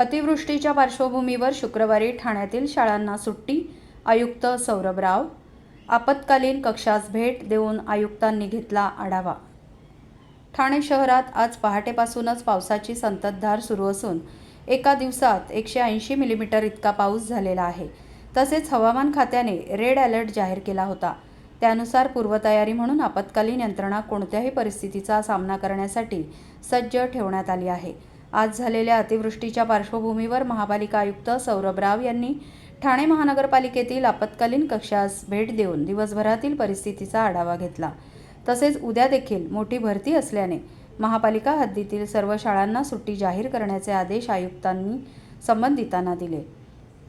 अतिवृष्टीच्या पार्श्वभूमीवर शुक्रवारी ठाण्यातील शाळांना सुट्टी आयुक्त सौरभ राव आपत्कालीन कक्षास भेट देऊन आयुक्तांनी घेतला आढावा. ठाणे शहरात आज पहाटेपासूनच पावसाची संततधार सुरू असून एका दिवसात एकशे ऐंशी मिलीमीटर इतका पाऊस झालेला आहे. तसेच हवामान खात्याने रेड अलर्ट जाहीर केला होता. त्यानुसार पूर्वतयारी म्हणून आपत्कालीन यंत्रणा कोणत्याही परिस्थितीचा सामना करण्यासाठी सज्ज ठेवण्यात आली आहे. आज झालेल्या अतिवृष्टीच्या पार्श्वभूमीवर महापालिका आयुक्त सौरभ राव यांनी ठाणे महानगरपालिकेतील आपत्कालीन कक्षास भेट देऊन दिवसभरातील परिस्थितीचा आढावा घेतला. तसेच उद्या देखील मोठी भरती असल्याने महापालिका हद्दीतील सर्व शाळांना सुट्टी जाहीर करण्याचे आदेश आयुक्तांनी संबंधितांना दिले.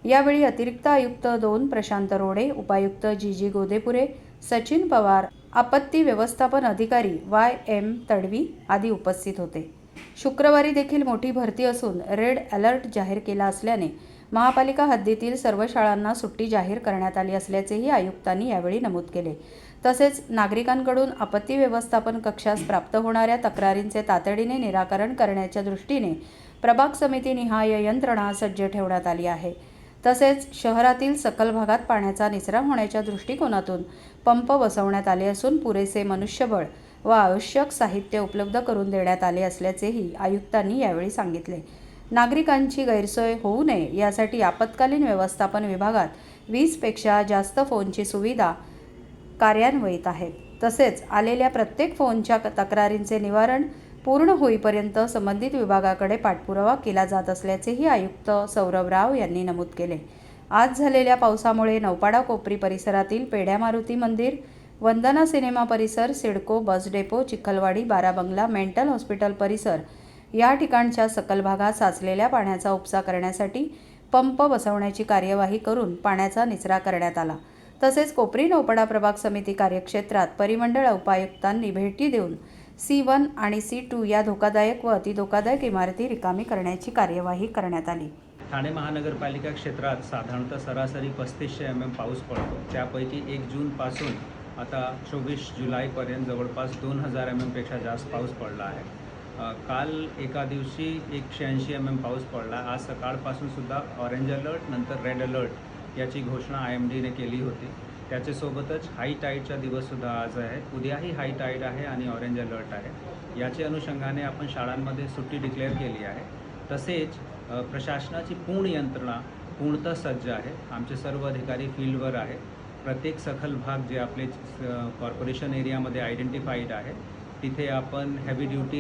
यावेळी अतिरिक्त आयुक्त दोन प्रशांत रोडे उपायुक्त जी जी गोदेपुरे सचिन पवार आपत्ती व्यवस्थापन अधिकारी वाय एम तडवी आदी उपस्थित होते. शुक्रवारी देखील मोठी भरती असून रेड अलर्ट जाहीर केला असल्याने महापालिका हद्दीतील सर्व शाळांना सुट्टी जाहीर करण्यात आली असल्याचेही आयुक्तांनी यावेळी नमूद केले. तसेच नागरिकांकडून आपत्ती व्यवस्थापन कक्षास प्राप्त होणाऱ्या तक्रारींचे तातडीने निराकरण करण्याच्या दृष्टीने प्रभाग समिती निहाय यंत्रणा सज्ज ठेवण्यात आली आहे. तसेच शहरातील सकल भागात पाण्याचा निचरा होण्याच्या दृष्टिकोनातून पंप बसवण्यात आले असून पुरेसे मनुष्यबळ व आवश्यक साहित्य उपलब्ध करून देण्यात आले असल्याचेही आयुक्तांनी यावेळी सांगितले. नागरिकांची गैरसोय होऊ नये यासाठी आपत्कालीन व्यवस्थापन विभागात वीसपेक्षा जास्त फोनची सुविधा कार्यान्वित आहेत. तसेच आलेल्या प्रत्येक फोनच्या तक्रारींचे निवारण पूर्ण होईपर्यंत संबंधित विभागाकडे पाठपुरावा केला जात असल्याचेही आयुक्त सौरभ राव यांनी नमूद केले. आज झालेल्या पावसामुळे नौपाडा कोपरी परिसरातील पेढ्या मारुती मंदिर वंदना सिनेमा परिसर CIDCO bus depot Chikhalwadi Barabangla mental hospital परिसर या ठिकाणच्या सकल भागात साचलेल्या पाण्याचा उपसा करण्यासाठी पंप बसवण्याची कार्यवाही करून पाण्याचा निचरा करण्यात आला. तसेच कोपरी नौपडा प्रभाग समिती कार्यक्षेत्रात परिमंडळ उपायुक्तांनी भेटी देऊन सी वन आणि सी टू या धोकादायक व अतिधोकादायक इमारती रिकामी करण्याची कार्यवाही करण्यात आली. ठाणे महानगरपालिका क्षेत्रात साधारणतः सरासरी पस्तीसशे एम एम पाऊस पडतो. त्यापैकी एक जूनपासून आता चोवीस जुलैपर्यंत जवळपास दोन हजार एम एमपेक्षा जास्त पाऊस पडला आहे. काल एका दिवशी एकशे ऐंशी एम एम पाऊस पडला. आज सकाळपासून सुद्धा ऑरेंज अलर्ट नंतर रेड अलर्ट याची घोषणा आय एम डीने केली होती. त्याच्यासोबतच हाय टाईडचा दिवससुद्धा आज आहे. उद्याही हाय टाईड आहे आणि ऑरेंज अलर्ट आहे. याच्या अनुषंगाने आपण शाळांमध्ये सुट्टी डिक्लेअर केली आहे. तसेच प्रशासनाची पूर्ण यंत्रणा पूर्णतः सज्ज आहे. आमचे सर्व अधिकारी फील्डवर आहे प्रत्येक सखल भाग जे आपले कॉर्पोरेशन एरियामध्ये आयडेंटिफाईड आहे तिथे आपण हेवी ड्युटी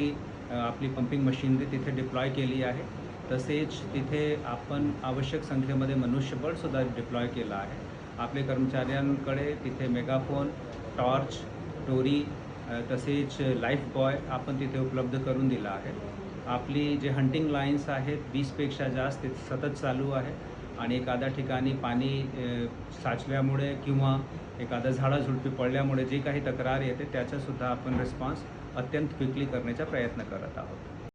आपली पंपिंग मशिनरी तिथे डिप्लॉय केली आहे. तसेच तिथे आपण आवश्यक संख्येमध्ये मनुष्यबळसुद्धा डिप्लॉय केलं आहे. आपले कर्मचाऱ्यांकडे तिथे मेगाफोन टॉर्च टोरी तसेच लाईफ बॉय आपण तिथे उपलब्ध करून दिला आहे. आपली जे हंटिंग लाईन्स आहेत वीसपेक्षा जास्त सतत चालू आहे. आणि एखाद्या ठिकाणी पाणी साचल्यामुळे किंवा एखादं झाडाझुडपी पडल्यामुळे जी काही तक्रार येते त्याचासुद्धा आपण रिस्पॉन्स अत्यंत क्विकली करण्याचा प्रयत्न करत आहोत.